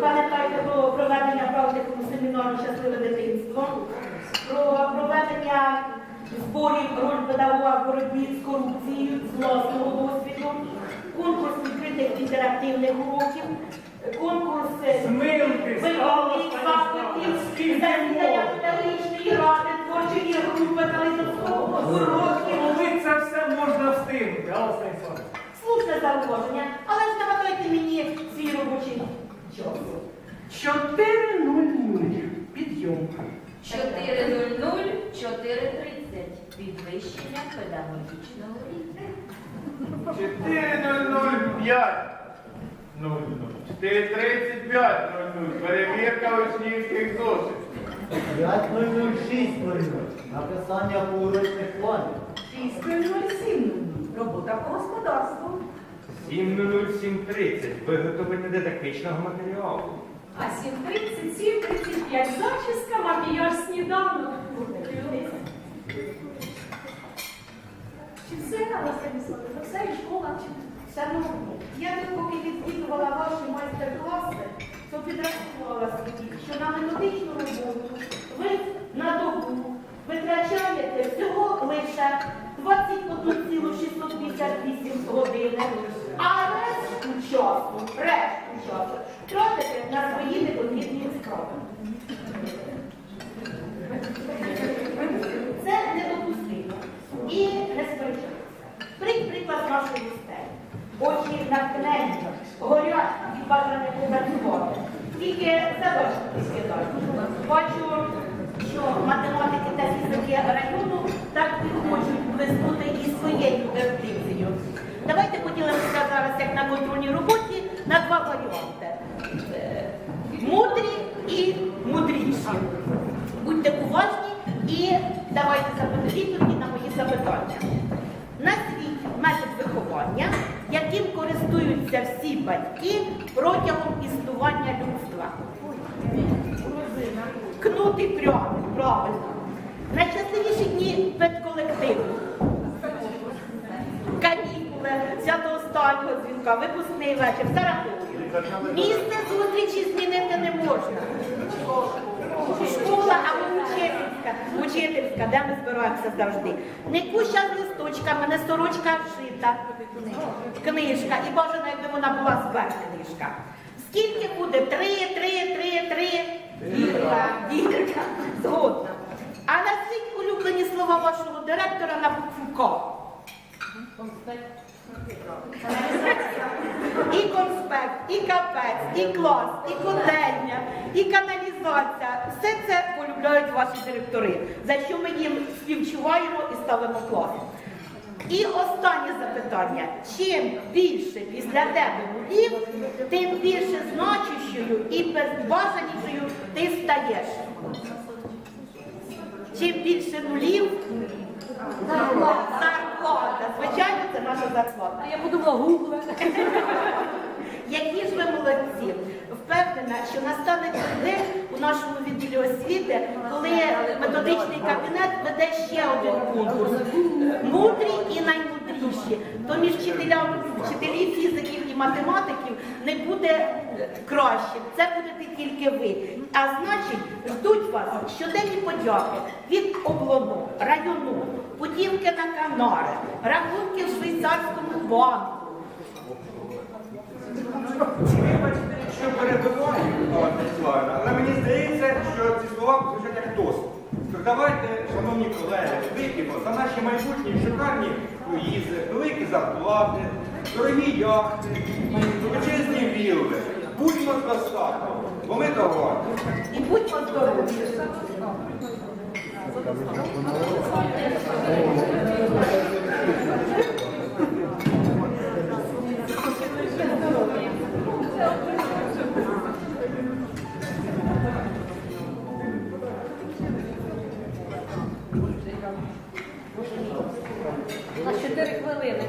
пам'ятаєте про проведення практику семінару щасливе дитинство, про проведення зборів роль педагога в боротьбі з корупцією, з власного досвіду, конкурс відкритих інтерактивних уроків, конкурс виховних заходів, засідання педагогічної ради, творчої групи калейдоскопу, уроків. Коли це все можна встигнути, Алла Станіславовна? Слушне зауваження. 4.00. Підйом. 4.00, 4.30. Підвищення педагогічного рівня. 4.005. 4.35. Перевірка учнівських зошитів. 5.006 написання поурочних планів. 6.07. Робота по господарству. 7.07.30. Виготовлення дидактичного матеріалу. А 7.30, 7.35. Зачіска, макіяж, сніданок. Чи все, Алла Станіславівна? Все і школа? Чи... Шановні, я тут поки відвідувала ваші майстер-класи, то підрахувала собі, що на методичну роботу ви на добу витрачаєте всього лише 21,658 години, Це недопустимо і не сперечається. Прийдь приклад нашої стелі. Очі натхнені, горять і бажане попрацювати. Тільки скидають. Бачу, що математики та фізики району так і хочуть блиснути і своєю ерудицією. Давайте поділимося зараз, як на контрольній роботі, на два варіанти. Е, Мудрі і мудріші. Будьте уважні і давайте запитати відповіді на мої На світі метод виховання, яким користуються всі батьки протягом існування людства. Кнути прямо, правильно. Найщасливіші дні педколективу. Останнього дзвінка, випускний вечір, зараховую. Місце зустрічі змінити не можна. Школа або учительська, учительська, де ми збираємося завжди. Не куща з листочками, не сорочка вшита. Книжка. І бажано, якби вона була зверх книжка. Скільки буде? Три, три, три, три. Вірка. Вірка. Згодна. А назвіть улюблені слова вашого директора на букву К. І конспект, і капець, і клас, і котельня, і каналізація. Все це полюбляють ваші директори, за що ми їм співчуваємо і ставимо клас. І останнє запитання. Чим більше після тебе нулів, тим більше значущою і безбажанішою ти стаєш. Чим більше нулів, зарплата. Звичайно, це наша зарплата. А я подумала, гугла. Які ж ви молодці? Впевнена, що настане день у нашому відділі освіти, коли методичний кабінет веде ще один конкурс. Мудрі і наймудріші. То між вчителями, вчителів фізиків і математиків не буде краще. Це будете тільки ви. А значить, ждуть вас щоденні подяки від облону, району, путівки на Канари, рахунки в швейцарському банку. Вибачте, що перебиваю, але мені здається, що ці слова звучать як тост. Давайте, колеги, за наші майбутні шикарні поїзди, великі зарплати, дорогі яхти, величезні вілли. Будьмо з достатком, бо ми того. І будьмо здорові. На 4 хвилини.